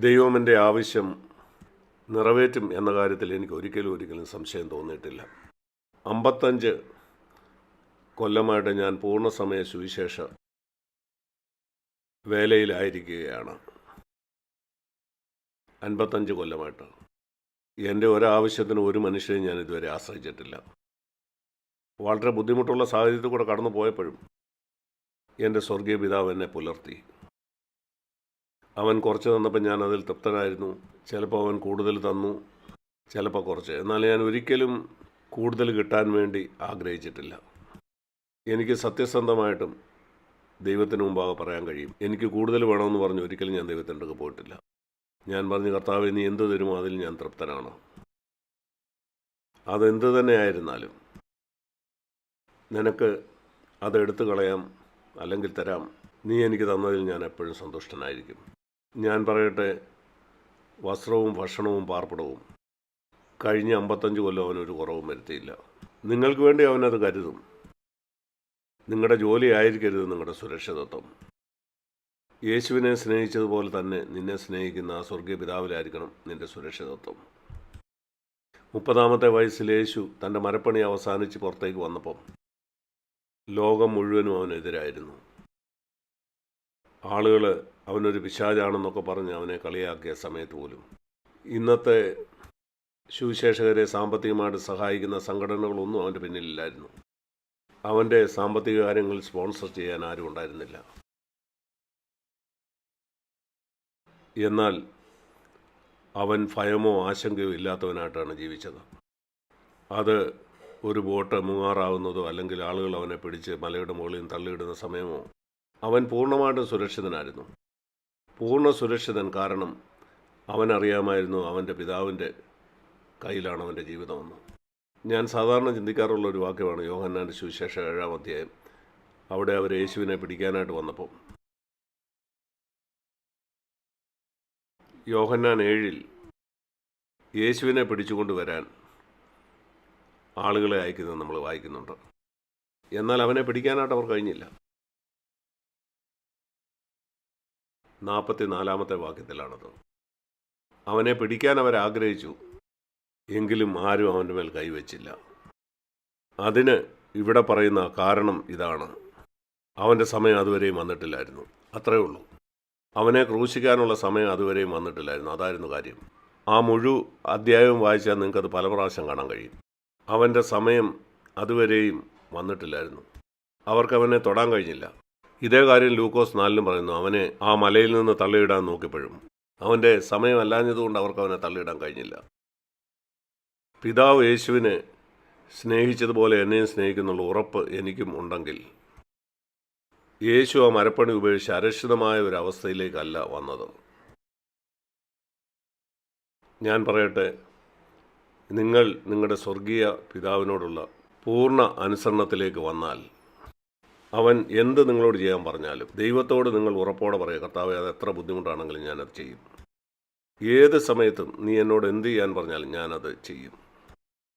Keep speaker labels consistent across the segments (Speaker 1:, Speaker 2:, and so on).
Speaker 1: ദൈവം ആവശ്യം നിറവേറ്റും എന്ന കാര്യത്തിൽ എനിക്ക് ഒരിക്കലും ഒരിക്കലും സംശയം തോന്നിയിട്ടില്ല. അമ്പത്തഞ്ച് കൊല്ലമായിട്ട് ഞാൻ പൂർണസമയ സുവിശേഷ വേലയിലായിരിക്കുകയാണ്. അൻപത്തഞ്ച് കൊല്ലമായിട്ട്. എന്റെ ഒരാവശ്യത്തിന് ഒരു മനുഷ്യരെയും ഞാൻ ഇതുവരെ ആശ്രയിച്ചിട്ടില്ല. വളരെ ബുദ്ധിമുട്ടുള്ള സാഹചര്യത്തിൽ കൂടെ കടന്നു പോയപ്പോഴും എന്റെ സ്വർഗീയ പിതാവ് എന്നെ പുലർത്തി. അവൻ കുറച്ച് തന്നപ്പോൾ ഞാൻ അതിൽ തൃപ്തനായിരുന്നു. ചിലപ്പോൾ അവൻ കൂടുതൽ തന്നു ചിലപ്പോൾ കുറച്ച്. എന്നാൽ ഞാൻ ഒരിക്കലും കൂടുതൽ കിട്ടാൻ വേണ്ടി ആഗ്രഹിച്ചിട്ടില്ല. എനിക്ക് സത്യസന്ധമായിട്ടും ദൈവത്തിന് മുമ്പാകെ പറയാൻ കഴിയും. എനിക്ക് കൂടുതൽ വേണമെന്ന് പറഞ്ഞു ഒരിക്കലും ഞാൻ ദൈവത്തിന്റെ അടുക്ക് പോയിട്ടില്ല. ഞാൻ പറഞ്ഞു കർത്താവ് നീ എന്ത് തരുമോ അതിൽ ഞാൻ തൃപ്തനാണ്. അതെന്ത് തന്നെ ആയിരുന്നാലും നിനക്ക് അതെടുത്തു കളയാം അല്ലെങ്കിൽ തരാം. നീ എനിക്ക് തന്നതിൽ ഞാൻ എപ്പോഴും സന്തുഷ്ടനായിരിക്കും. ഞാൻ പറയട്ടെ വസ്ത്രവും ഭക്ഷണവും പാർപ്പിടവും. കഴിഞ്ഞ അമ്പത്തഞ്ച് കൊല്ലം അവനൊരു കുറവും വരുത്തിയില്ല. നിങ്ങൾക്ക് വേണ്ടി അവനത് കരുതും. നിങ്ങളുടെ ജോലി ആയിരിക്കരുത് നിങ്ങളുടെ സുരക്ഷിതത്വം. യേശുവിനെ സ്നേഹിച്ചതുപോലെ തന്നെ നിന്നെ സ്നേഹിക്കുന്ന ആ സ്വർഗീയ പിതാവിലായിരിക്കണം നിന്റെ സുരക്ഷിതത്വം. മുപ്പതാമത്തെ വയസ്സിൽ യേശു തന്റെ മരപ്പണി അവസാനിച്ച് പുറത്തേക്ക് വന്നപ്പം ലോകം മുഴുവനും അവനെതിരായിരുന്നു. ആളുകൾ അവനൊരു പിശാചാണെന്നൊക്കെ പറഞ്ഞ് അവനെ കളിയാക്കിയ സമയത്ത് പോലും. ഇന്നത്തെ സുവിശേഷകരെ സാമ്പത്തികമായിട്ട് സഹായിക്കുന്ന സംഘടനകളൊന്നും അവന്റെ പിന്നിലില്ലായിരുന്നു. അവന്റെ സാമ്പത്തിക കാര്യങ്ങൾ സ്പോൺസർ ചെയ്യാൻ ആരും ഉണ്ടായിരുന്നില്ല. എന്നാൽ അവൻ ഭയമോ ആശങ്കയോ ഇല്ലാത്തവനായിട്ടാണ് ജീവിച്ചത്. അത് ഒരു ബോട്ട് മുങ്ങാറാവുന്നതോ അല്ലെങ്കിൽ ആളുകൾ അവനെ പിടിച്ച് മലയുടെ മുകളിൽ തള്ളിയിടുന്ന സമയമോ അവൻ പൂർണമായിട്ടും സുരക്ഷിതനായിരുന്നു. പൂർണ സുരക്ഷിതൻ കാരണം അവനറിയാമായിരുന്നു അവന്റെ പിതാവിന്റെ കയ്യിലാണ് അവന്റെ ജീവിതമെന്ന് ഞാൻ സാധാരണ ചിന്തിക്കാറുള്ള ഒരു വാക്യമാണ് യോഹന്നാന്റെ സുവിശേഷ ഏഴാം അധ്യായം. അവിടെ അവർ യേശുവിനെ പിടിക്കാനായിട്ട് വന്നപ്പോൾ. യോഹന്നാൻ ഏഴിൽ യേശുവിനെ പിടിച്ചുകൊണ്ട് വരാൻ ആളുകളെ അയക്കുന്നത് നമ്മൾ വായിക്കുന്നുണ്ട്. എന്നാൽ അവനെ പിടിക്കാനായിട്ട് അവർ കഴിഞ്ഞില്ല. നാൽപ്പത്തി നാലാമത്തെ വാക്യത്തിലാണത്. അവനെ പിടിക്കാൻ അവർ ആഗ്രഹിച്ചു എങ്കിലും ആരും അവന്റെ മേൽ കൈവച്ചില്ല. അതിന് ഇവിടെ പറയുന്ന കാരണം ഇതാണ്. അവന്റെ സമയം അതുവരെയും വന്നിട്ടില്ലായിരുന്നു. അത്രയേ ഉള്ളൂ. അവനെ ക്രൂശിക്കാനുള്ള സമയം അതുവരെയും വന്നിട്ടില്ലായിരുന്നു. അതായിരുന്നു കാര്യം. ആ മുഴു അധ്യായവും വായിച്ചാൽ നിങ്ങൾക്കത് പല പ്രാവശ്യം കാണാൻ കഴിയും. അവന്റെ സമയം അതുവരെയും വന്നിട്ടില്ലായിരുന്നു. അവർക്ക് അവനെ തൊടാൻ കഴിഞ്ഞില്ല. ഇതേ കാര്യം ലൂക്കോസ് നാലിലും പറയുന്നു. അവനെ ആ മലയിൽ നിന്ന് തള്ളിയിടാൻ നോക്കിയപ്പോഴും. അവന്റെ സമയമല്ലാഞ്ഞതുകൊണ്ട് അവർക്ക് അവനെ തള്ളിയിടാൻ കഴിഞ്ഞില്ല. പിതാവ് യേശുവിനെ സ്നേഹിച്ചതുപോലെ എന്നെയും സ്നേഹിക്കുന്നുള്ള ഉറപ്പ് എനിക്കും ഉണ്ടെങ്കിൽ യേശു ആ മരപ്പണി ഉപേക്ഷിച്ച് അരക്ഷിതമായ ഒരു അവസ്ഥയിലേക്കല്ല വന്നത്. ഞാൻ പറയട്ടെ നിങ്ങൾ നിങ്ങളുടെ സ്വർഗീയ പിതാവിനോടുള്ള പൂർണ അനുസരണത്തിലേക്ക് വന്നാൽ അവൻ എന്ത് നിങ്ങളോട് ചെയ്യാൻ പറഞ്ഞാലും ദൈവത്തോട് നിങ്ങൾ ഉറപ്പോടെ പറയുക കർത്താവെ അത് എത്ര ബുദ്ധിമുട്ടാണെങ്കിലും ഞാനത് ചെയ്യും. ഏത് സമയത്തും നീ എന്നോട് എന്ത് ചെയ്യാൻ പറഞ്ഞാലും ഞാനത് ചെയ്യും.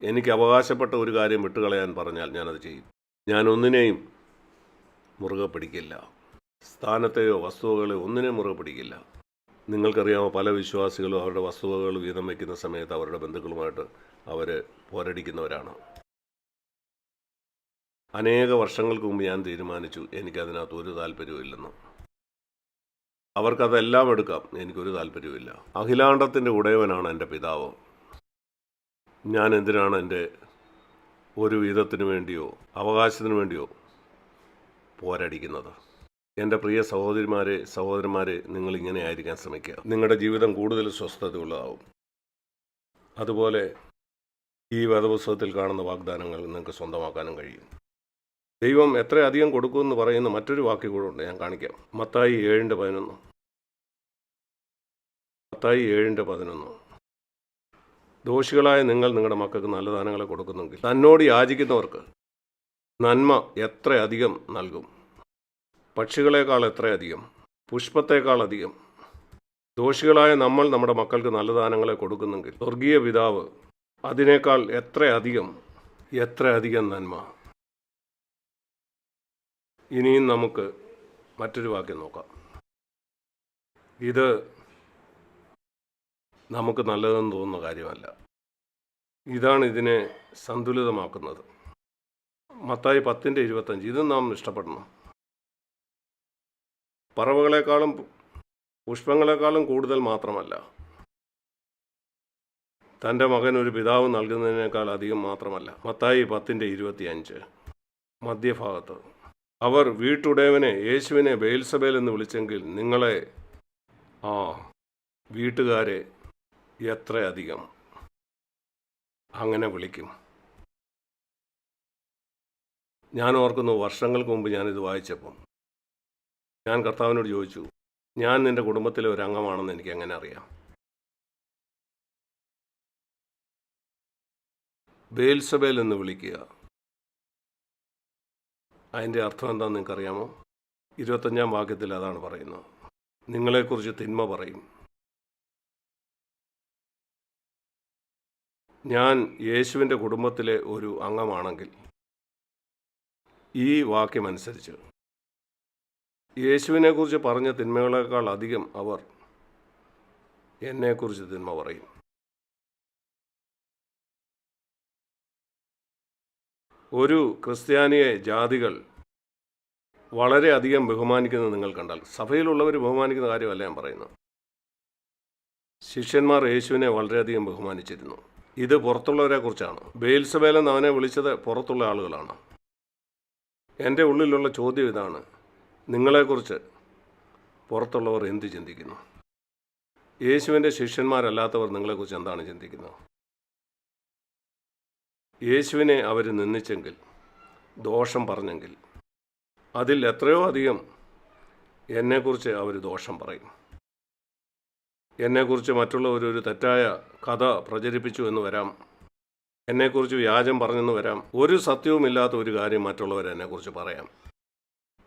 Speaker 1: എനിക്ക് അവകാശപ്പെട്ട ഒരു കാര്യം വിട്ടുകളയാൻ പറഞ്ഞാൽ ഞാനത് ചെയ്യും. ഞാൻ ഒന്നിനെയും മുറുകെ പിടിക്കില്ല. സ്ഥാനത്തെയോ വസ്തുവകളെയോ ഒന്നിനെയും മുറുകെ പിടിക്കില്ല. നിങ്ങൾക്കറിയാമോ പല വിശ്വാസികളും അവരുടെ വസ്തുവകൾ വീതം വയ്ക്കുന്ന സമയത്ത് അവരുടെ ബന്ധുക്കളുമായിട്ട് അവർ പോരടിക്കുന്നവരാണ്. അനേക വർഷങ്ങൾക്ക് മുമ്പ് ഞാൻ തീരുമാനിച്ചു എനിക്കതിനകത്ത് ഒരു താല്പര്യമില്ലെന്ന് അവർക്കതെല്ലാം എടുക്കാം എനിക്കൊരു താല്പര്യമില്ല അഖിലാണ്ടത്തിന്റെ ഉടയവനാണ് എന്റെ പിതാവ്. ഞാൻ എന്തിനാണ് എന്റെ ഒരു വിധത്തിനു വേണ്ടിയോ അവകാശത്തിനു വേണ്ടിയോ പോരടിക്കുന്നത്? എന്റെ പ്രിയ സഹോദരിമാരെ സഹോദരന്മാരെ നിങ്ങൾ ഇങ്ങനെ ആയിരിക്കാൻ ശ്രമിക്കുക. നിങ്ങളുടെ ജീവിതം കൂടുതൽ സ്വസ്ഥതയുള്ളതാവും. അതുപോലെ ഈ വേദപുസ്തകത്തിൽ കാണുന്ന വാഗ്ദാനങ്ങൾ നിങ്ങൾക്ക് സ്വന്തമാക്കാനും കഴിയും. ദൈവം എത്രയധികം കൊടുക്കുമെന്ന് പറയുന്ന മറ്റൊരു വാക്ക് കൂടെ ഞാൻ കാണിക്കാം. മത്തായി ഏഴിന്റെ പതിനൊന്ന്. മത്തായി ഏഴിന്റെ പതിനൊന്ന്. ദോഷികളായ നിങ്ങൾ നിങ്ങളുടെ മക്കൾക്ക് നല്ല ദാനങ്ങളെ കൊടുക്കുന്നെങ്കിൽ തന്നോട് യാചിക്കുന്നവർക്ക് നന്മ എത്രയധികം നൽകും? പക്ഷികളെക്കാൾ എത്രയധികം? പുഷ്പത്തേക്കാൾ അധികം? ദോഷികളായ നമ്മൾ നമ്മുടെ മക്കൾക്ക് നല്ല ദാനങ്ങളെ കൊടുക്കുന്നെങ്കിൽ സ്വർഗീയ പിതാവ് അതിനേക്കാൾ എത്രയധികം? എത്രയധികം നന്മ? ഇനിയും നമുക്ക് മറ്റൊരു വാക്യം നോക്കാം. ഇത് നമുക്ക് നല്ലതെന്ന് തോന്നുന്ന കാര്യമല്ല. ഇതാണ് ഇതിനെ സന്തുലിതമാക്കുന്നത്. മത്തായി പത്തിന്റെ ഇരുപത്തഞ്ച് ഇത് നാം ഇഷ്ടപ്പെടണം. പറവകളെക്കാളും പുഷ്പങ്ങളെക്കാളും കൂടുതൽ മാത്രമല്ല തന്റെ മകൻ ഒരു പിതാവ് നൽകുന്നതിനേക്കാൾ അധികം മാത്രമല്ല. മത്തായി പത്തിന്റെ ഇരുപത്തിയഞ്ച് മധ്യഭാഗത്ത് അവർ വീട്ടുടയവനെ യേശുവിനെ ബെയിൽസബേൽ എന്ന് വിളിച്ചെങ്കിൽ നിങ്ങളെ ആ വീട്ടുകാരെ എത്രയധികം അങ്ങനെ വിളിക്കും. ഞാൻ ഓർക്കുന്നു വർഷങ്ങൾക്ക് മുമ്പ് ഞാനിത് വായിച്ചപ്പം. ഞാൻ കർത്താവിനോട് ചോദിച്ചു ഞാൻ നിന്റെ കുടുംബത്തിലെ ഒരു അംഗമാണെന്ന് എനിക്ക് എങ്ങനെ അറിയാം? ബേൽസബേൽ എന്ന് വിളിക്കുക. അതിന്റെ അർത്ഥം എന്താണെന്ന് നിങ്ങൾക്കറിയാമോ? ഇരുപത്തഞ്ചാം വാക്യത്തിൽ അതാണ് പറയുന്നത്. നിങ്ങളെക്കുറിച്ച് തിന്മ പറയും. ഞാൻ യേശുവിന്റെ കുടുംബത്തിലെ ഒരു അംഗമാണെങ്കിൽ ഈ വാക്യമനുസരിച്ച് യേശുവിനെക്കുറിച്ച് പറഞ്ഞ തിന്മകളേക്കാൾ അധികം അവർ എന്നെക്കുറിച്ച് തിന്മ പറയും. ഒരു ക്രിസ്ത്യാനിയെ ജാതികൾ വളരെയധികം ബഹുമാനിക്കുന്നത് നിങ്ങൾ കണ്ടാൽ സഭയിലുള്ളവർ ബഹുമാനിക്കുന്ന കാര്യമല്ല ഞാൻ പറയുന്നു ശിഷ്യന്മാർ യേശുവിനെ വളരെയധികം ബഹുമാനിച്ചിരുന്നു. ഇത് പുറത്തുള്ളവരെ കുറിച്ചാണ്. ബെയിൽസബേലെന്ന് അവനെ വിളിച്ചത് പുറത്തുള്ള ആളുകളാണ്. എന്റെ ഉള്ളിലുള്ള ചോദ്യം ഇതാണ് നിങ്ങളെക്കുറിച്ച് പുറത്തുള്ളവർ എന്ത് ചിന്തിക്കുന്നു? യേശുവിന്റെ ശിഷ്യന്മാരല്ലാത്തവർ നിങ്ങളെക്കുറിച്ച് എന്താണ് ചിന്തിക്കുന്നത്? യേശുവിനെ അവർ നിന്ദിച്ചെങ്കിൽ ദോഷം പറഞ്ഞെങ്കിൽ അതിൽ എത്രയോ അധികം എന്നെക്കുറിച്ച് അവർ ദോഷം പറയും. എന്നെക്കുറിച്ച് മറ്റുള്ളവർ ഒരു തെറ്റായ കഥ പ്രചരിപ്പിച്ചു എന്ന് വരാം. എന്നെക്കുറിച്ച് വ്യാജം പറഞ്ഞെന്ന് വരാം. ഒരു സത്യവുമില്ലാത്ത ഒരു കാര്യം മറ്റുള്ളവർ എന്നെക്കുറിച്ച് പറയാം.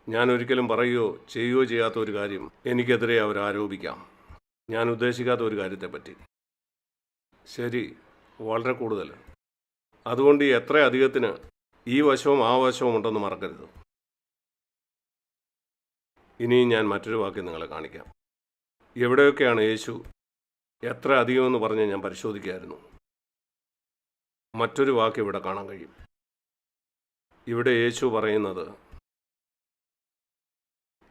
Speaker 1: ഞാൻ ഒരിക്കലും പറയുകയോ ചെയ്യുകയോ ചെയ്യാത്ത ഒരു കാര്യം എനിക്കെതിരെ അവർ ആരോപിക്കാം. ഞാൻ ഉദ്ദേശിക്കാത്ത ഒരു കാര്യത്തെപ്പറ്റി. ശരി വളരെ കൂടുതൽ അതുകൊണ്ട് എത്ര അധികത്തിന് ഈ വശവും ആ വശവും ഉണ്ടെന്ന് മറക്കരുത്. ഇനിയും ഞാൻ മറ്റൊരു വാക്യം നിങ്ങളെ കാണിക്കാം. എവിടെയൊക്കെയാണ് യേശു എത്ര അധികമെന്ന് പറഞ്ഞ് ഞാൻ പരിശോധിക്കുകയായിരുന്നു. മറ്റൊരു വാക്ക് ഇവിടെ കാണാൻ കഴിയും. ഇവിടെ യേശു പറയുന്നത്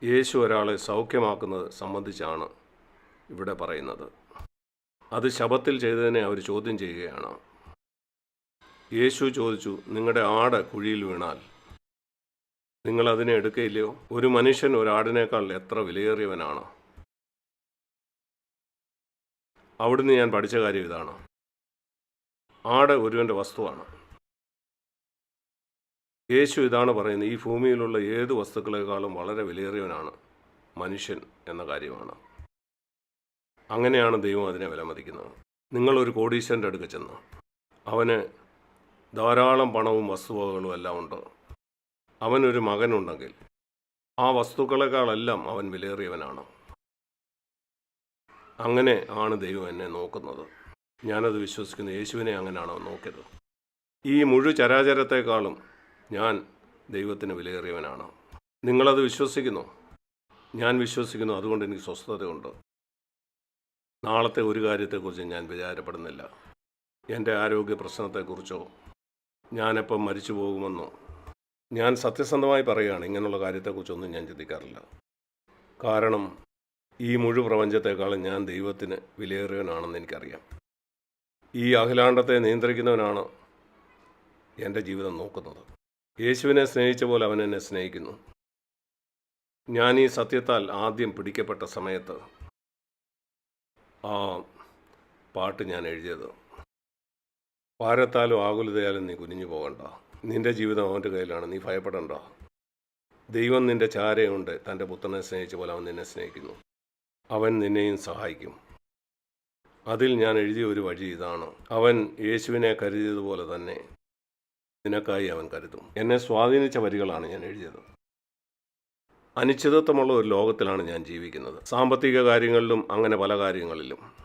Speaker 1: യേശു ഒരാളെ സൗഖ്യമാക്കുന്നത് സംബന്ധിച്ചാണ് ഇവിടെ പറയുന്നത്. അത് ശബത്തിൽ ചെയ്തതിനെ അവർ ചോദ്യം ചെയ്യുകയാണ്. യേശു ചോദിച്ചു നിങ്ങളുടെ ആട് കുഴിയിൽ വീണാൽ? നിങ്ങൾ അതിനെ എടുക്കയില്ലയോ? ഒരു മനുഷ്യൻ ഒരാടിനേക്കാൾ എത്ര വിലയേറിയവനാണ്? അവിടുന്ന് ഞാൻ പഠിച്ച കാര്യം ഇതാണ്. ആട് ഒരുവന്റെ വസ്തുവാണ്. യേശു ഇതാണ് പറയുന്നത് ഈ ഭൂമിയിലുള്ള ഏത് വസ്തുക്കളെക്കാളും വളരെ വിലയേറിയവനാണ് മനുഷ്യൻ എന്ന കാര്യമാണ്. അങ്ങനെയാണ് ദൈവം അതിനെ വിലമതിക്കുന്നത്. നിങ്ങളൊരു കോടീശ്വരന്റെ അടുക്ക ചെന്ന് അവന് ധാരാളം പണവും വസ്തുവകകളും എല്ലാം ഉണ്ട്. അവനൊരു മകനുണ്ടെങ്കിൽ ആ വസ്തുക്കളെക്കാളെല്ലാം അവൻ വിലയേറിയവനാണ്. അങ്ങനെ ആണ് ദൈവം എന്നെ നോക്കുന്നത്. ഞാനത് വിശ്വസിക്കുന്നു. യേശുവിനെ അങ്ങനെയാണ് നോക്കിയത്. ഈ മുഴു ചരാചരത്തെക്കാളും ഞാൻ ദൈവത്തിന് വിലയേറിയവനാണ്. നിങ്ങളത് വിശ്വസിക്കുന്നു? ഞാൻ വിശ്വസിക്കുന്നു. അതുകൊണ്ട് എനിക്ക് സ്വസ്ഥതയുണ്ട്. നാളത്തെ ഒരു കാര്യത്തെക്കുറിച്ച് ഞാൻ വിചാരപ്പെടുന്നില്ല. എന്റെ ആരോഗ്യ പ്രശ്നത്തെക്കുറിച്ചോ ഞാനെപ്പം മരിച്ചു പോകുമെന്നോ? ഞാൻ സത്യസന്ധമായി പറയുകയാണ് ഇങ്ങനെയുള്ള കാര്യത്തെക്കുറിച്ചൊന്നും ഞാൻ ചിന്തിക്കാറില്ല. കാരണം ഈ മുഴു പ്രപഞ്ചത്തെക്കാളും ഞാൻ ദൈവത്തിന് വിലയേറിയവനാണെന്ന് എനിക്കറിയാം. ഈ അഖിലാണ്ടത്തെ നിയന്ത്രിക്കുന്നവനാണ് എന്റെ ജീവിതം നോക്കുന്നത്. യേശുവിനെ സ്നേഹിച്ച പോലെ അവൻ എന്നെ സ്നേഹിക്കുന്നു. ഞാൻ ഈ സത്യത്താൽ ആദ്യം പിടിക്കപ്പെട്ട സമയത്ത് ആ പാട്ട് ഞാൻ എഴുതിയത്. ഭാരത്താലും ആകുലതയാലും നീ കുനിഞ്ഞു പോകണ്ട. നിന്റെ ജീവിതം അവന്റെ കയ്യിലാണ്. നീ ഭയപ്പെടണ്ട. ദൈവം നിന്റെ ചാരയുണ്ട്. തന്റെ പുത്രനെ സ്നേഹിച്ച പോലെ അവൻ നിന്നെ സ്നേഹിക്കുന്നു. അവൻ നിന്നെയും സഹായിക്കും. അതിൽ ഞാൻ എഴുതിയ ഒരു വഴി ഇതാണ്. അവൻ യേശുവിനെ കരുതിയതുപോലെ തന്നെ നിനക്കായി അവൻ കരുതും. എന്നെ സ്വാധീനിച്ച വരികളാണ് ഞാൻ എഴുതിയത്. അനിശ്ചിതത്വമുള്ള ഒരു ലോകത്തിലാണ് ഞാൻ ജീവിക്കുന്നത്. സാമ്പത്തിക കാര്യങ്ങളിലും അങ്ങനെ പല കാര്യങ്ങളിലും.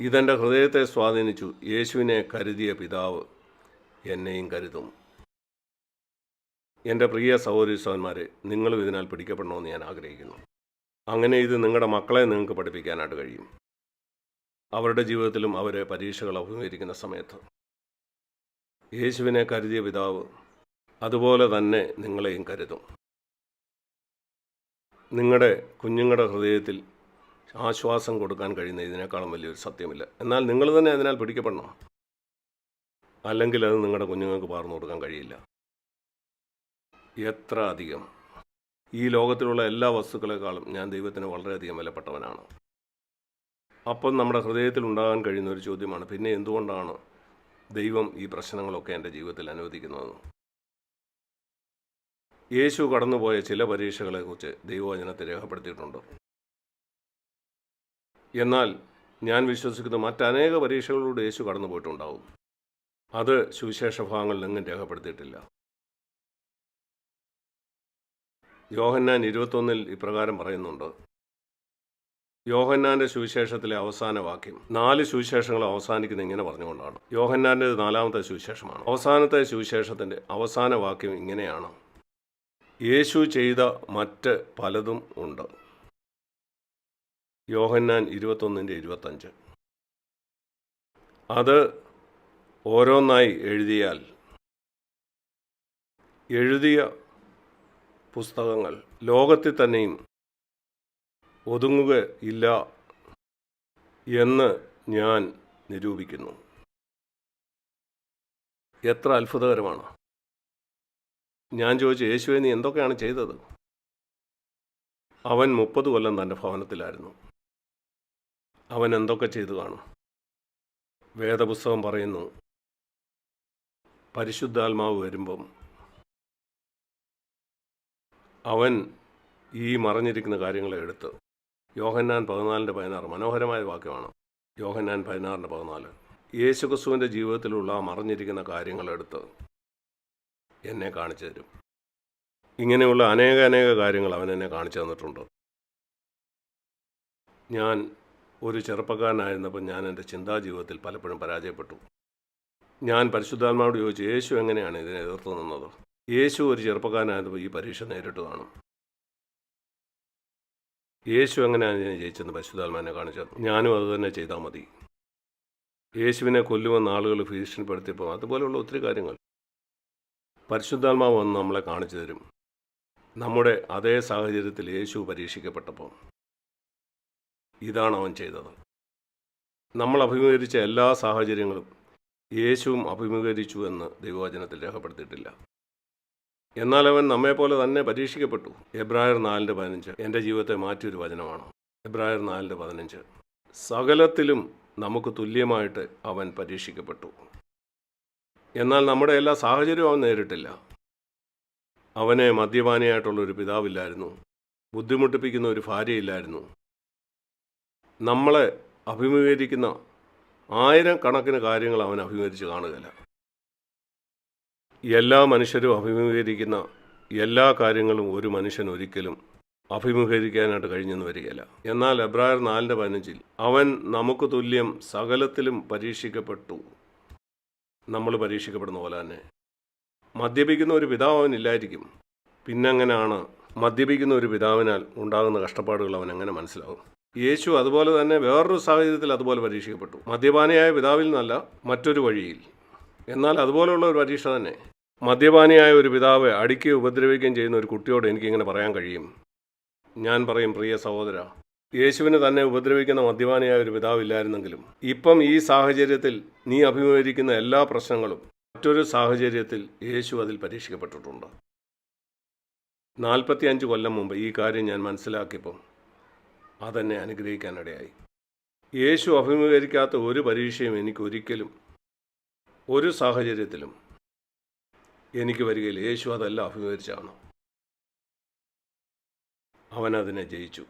Speaker 1: ഇതെന്റെ ഹൃദയത്തെ സ്വാധീനിച്ചു. യേശുവിനെ കരുതിയ പിതാവ് എന്നെയും കരുതും. എന്റെ പ്രിയ സഹോദരി സഹോദരന്മാരെ നിങ്ങളും ഇതിനാൽ പിടിക്കപ്പെടണമെന്ന് ഞാൻ ആഗ്രഹിക്കുന്നു. അങ്ങനെ ഇത് നിങ്ങളുടെ മക്കളെ നിങ്ങൾക്ക് പഠിപ്പിക്കാനായിട്ട് കഴിയും. അവരുടെ ജീവിതത്തിലും അവരെ പരീക്ഷകൾ അഭിമുഖീകരിക്കുന്ന സമയത്ത്. യേശുവിനെ കരുതിയ പിതാവ് അതുപോലെ തന്നെ നിങ്ങളെയും കരുതും. നിങ്ങളുടെ കുഞ്ഞുങ്ങളുടെ ഹൃദയത്തിൽ ആശ്വാസം കൊടുക്കാൻ കഴിയുന്ന ഇതിനേക്കാളും വലിയൊരു സത്യമില്ല. എന്നാൽ നിങ്ങൾ തന്നെ അതിനാൽ പിടിക്കപ്പെടണം? അല്ലെങ്കിൽ അത് നിങ്ങളുടെ കുഞ്ഞുങ്ങൾക്ക് പകർന്നു കൊടുക്കാൻ കഴിയില്ല? എത്ര അധികം? ഈ ലോകത്തിലുള്ള എല്ലാ വസ്തുക്കളെക്കാളും ഞാൻ ദൈവത്തിന് വളരെയധികം വിലപ്പെട്ടവനാണ്. അപ്പം നമ്മുടെ ഹൃദയത്തിൽ ഉണ്ടാകാൻ കഴിയുന്ന ഒരു ചോദ്യമാണ് പിന്നെ എന്തുകൊണ്ടാണ് ദൈവം ഈ പ്രശ്നങ്ങളൊക്കെ എന്റെ ജീവിതത്തിൽ അനുവദിക്കുന്നത്? യേശു കടന്നുപോയ ചില പരീക്ഷകളെക്കുറിച്ച് ദൈവവചനത്തെ രേഖപ്പെടുത്തിയിട്ടുണ്ട്. എന്നാൽ ഞാൻ വിശ്വസിക്കുന്ന മറ്റനേക പരീക്ഷകളിലൂടെ യേശു കടന്നു പോയിട്ടുണ്ടാവും അത് സുവിശേഷ ഭാഗങ്ങളിൽ എങ്ങും രേഖപ്പെടുത്തിയിട്ടില്ല. യോഹന്നാൻ ഇരുപത്തൊന്നിൽ ഇപ്രകാരം പറയുന്നുണ്ട്. യോഹന്നാന്റെ സുവിശേഷത്തിലെ അവസാന വാക്യം നാല് സുവിശേഷങ്ങൾ അവസാനിക്കുന്ന ഇങ്ങനെ പറഞ്ഞുകൊണ്ടാണ്. യോഹന്നാന്റെ നാലാമത്തെ സുവിശേഷമാണ്. അവസാനത്തെ സുവിശേഷത്തിന്റെ അവസാന വാക്യം ഇങ്ങനെയാണ്. യേശു ചെയ്ത മറ്റ് പലതും ഉണ്ട്. യോഹന്നാൻ ഇരുപത്തൊന്നിന്റെ ഇരുപത്തഞ്ച്. അത് ഓരോന്നായി എഴുതിയാൽ എഴുതിയ പുസ്തകങ്ങൾ ലോകത്തിൽ തന്നെയും ഒതുങ്ങുകയില്ല എന്ന് ഞാൻ നിരൂപിക്കുന്നു. എത്ര അത്ഭുതകരമാണ്. ഞാൻ ചോദിച്ചു യേശുവെ നീ എന്തൊക്കെയാണ് ചെയ്തത്? അവൻ മുപ്പത് കൊല്ലം തന്റെ ഭവനത്തിലായിരുന്നു. അവൻ എന്തൊക്കെ ചെയ്തു കാണും. വേദപുസ്തകം പറയുന്നു പരിശുദ്ധാത്മാവ് വരുമ്പം അവൻ ഈ മറഞ്ഞിരിക്കുന്ന കാര്യങ്ങളെ എടുത്ത് യോഹന്നാൻ പതിനാലിന്റെ പതിനാറ് മനോഹരമായ വാക്യമാണ്. യോഹന്നാൻ പതിനാറിന്റെ പതിനാല് യേശുക്രിസ്തുവിന്റെ ജീവിതത്തിലുള്ള ആ മറഞ്ഞിരിക്കുന്ന കാര്യങ്ങളെടുത്ത് എന്നെ കാണിച്ചു തരും. ഇങ്ങനെയുള്ള അനേക അനേക കാര്യങ്ങൾ അവൻ എന്നെ കാണിച്ചു തന്നിട്ടുണ്ട്. ഞാൻ ഒരു ചെറുപ്പക്കാരനായിരുന്നപ്പോൾ ഞാൻ എന്റെ ചിന്താ ജീവിതത്തിൽ പലപ്പോഴും പരാജയപ്പെട്ടു. ഞാൻ പരിശുദ്ധാത്മാവോട് ചോദിച്ചു യേശു എങ്ങനെയാണ് ഇതിനെ എതിർത്ത് നിന്നത്? യേശു ഒരു ചെറുപ്പക്കാരനായിരുന്നപ്പോൾ ഈ പരീക്ഷ നേരിട്ട് കാണും. യേശു എങ്ങനെയാണ് ഇതിനെ ജയിച്ചെന്ന് പരിശുദ്ധാത്മാവിനെ കാണിച്ചത് ഞാനും അത് തന്നെ ചെയ്താൽ മതി. യേശുവിനെ കൊല്ലുമെന്ന് ആളുകൾ ഭീഷണിപ്പെടുത്തിയപ്പോൾ അതുപോലെയുള്ള ഒത്തിരി കാര്യങ്ങൾ. പരിശുദ്ധാത്മാവ് വന്ന് നമ്മളെ കാണിച്ചു തരും. നമ്മുടെ അതേ സാഹചര്യത്തിൽ യേശു പരീക്ഷിക്കപ്പെട്ടപ്പോൾ. ഇതാണ് അവൻ ചെയ്തത്. നമ്മൾ അഭിമുഖീകരിച്ച എല്ലാ സാഹചര്യങ്ങളും യേശുവും അഭിമുഖീകരിച്ചു എന്ന് ദൈവവചനത്തിൽ രേഖപ്പെടുത്തിയിട്ടില്ല. എന്നാൽ അവൻ നമ്മെപ്പോലെ തന്നെ പരീക്ഷിക്കപ്പെട്ടു. എബ്രായർ നാലിന്റെ പതിനഞ്ച്. എന്റെ ജീവിതത്തെ മാറ്റിയൊരു വചനമാണ്. എബ്രായർ നാലിന്റെ പതിനഞ്ച്. സകലത്തിലും നമുക്ക് തുല്യമായിട്ട് അവൻ പരീക്ഷിക്കപ്പെട്ടു. എന്നാൽ നമ്മുടെ എല്ലാ സാഹചര്യവും അവൻ നേരിട്ടില്ല. അവനെ മദ്യപാനിയായിട്ടുള്ള ഒരു പിതാവില്ലായിരുന്നു. ബുദ്ധിമുട്ടിപ്പിക്കുന്ന ഒരു ഭാര്യയില്ലായിരുന്നു. നമ്മളെ അഭിമുഖീകരിക്കുന്ന ആയിരം കണക്കിന് കാര്യങ്ങൾ അവൻ അഭിമുഖീകരിച്ച് കാണുകയില്ല. എല്ലാ മനുഷ്യരും അഭിമുഖീകരിക്കുന്ന എല്ലാ കാര്യങ്ങളും ഒരു മനുഷ്യൻ ഒരിക്കലും അഭിമുഖീകരിക്കാനായിട്ട് കഴിഞ്ഞെന്ന് വരികയില്ല. എന്നാൽ എബ്രായർ നാലിന്റെ പതിനഞ്ചിൽ അവൻ നമുക്ക് തുല്യം സകലത്തിലും പരീക്ഷിക്കപ്പെട്ടു. നമ്മൾ പരീക്ഷിക്കപ്പെടുന്ന പോലെ തന്നെ മദ്യപിക്കുന്ന ഒരു പിതാവ് അവനില്ലായിരിക്കും പിന്നെങ്ങനെയാണ് മദ്യപിക്കുന്ന ഒരു പിതാവിനാൽ ഉണ്ടാകുന്ന കഷ്ടപ്പാടുകൾ അവൻ എങ്ങനെ മനസ്സിലാവും? യേശു അതുപോലെ തന്നെ വേറൊരു സാഹചര്യത്തിൽ അതുപോലെ പരീക്ഷിക്കപ്പെട്ടു. മദ്യപാനിയായ പിതാവിൽ നിന്നല്ല മറ്റൊരു വഴിയിൽ. എന്നാൽ അതുപോലെയുള്ള ഒരു പരീക്ഷ തന്നെ. മദ്യപാനിയായ ഒരു പിതാവ് അടിക്കുകയും ഉപദ്രവിക്കുകയും ചെയ്യുന്ന ഒരു കുട്ടിയോട് എനിക്കിങ്ങനെ പറയാൻ കഴിയും. ഞാൻ പറയും പ്രിയ സഹോദര യേശുവിനെ തന്നെ ഉപദ്രവിക്കുന്ന മദ്യപാനിയായ ഒരു പിതാവില്ലായിരുന്നെങ്കിലും ഇപ്പം ഈ സാഹചര്യത്തിൽ നീ അഭിമുഖീകരിക്കുന്ന എല്ലാ പ്രശ്നങ്ങളും മറ്റൊരു സാഹചര്യത്തിൽ യേശു അതിൽ പരീക്ഷിക്കപ്പെട്ടിട്ടുണ്ട്. നാൽപ്പത്തിയഞ്ച് കൊല്ലം മുമ്പ് ഈ കാര്യം ഞാൻ മനസ്സിലാക്കിയപ്പം അതെന്നെ അനുഗ്രഹിക്കാനിടയായി. യേശു അഭിമുഖീകരിക്കാത്ത ഒരു പരീക്ഷയും എനിക്ക് ഒരിക്കലും ഒരു സാഹചര്യത്തിലും എനിക്ക് വരികയില്ല. യേശു അതല്ല അഭിമുഖീകരിച്ചാണ് അവനതിനെ ജയിച്ചു.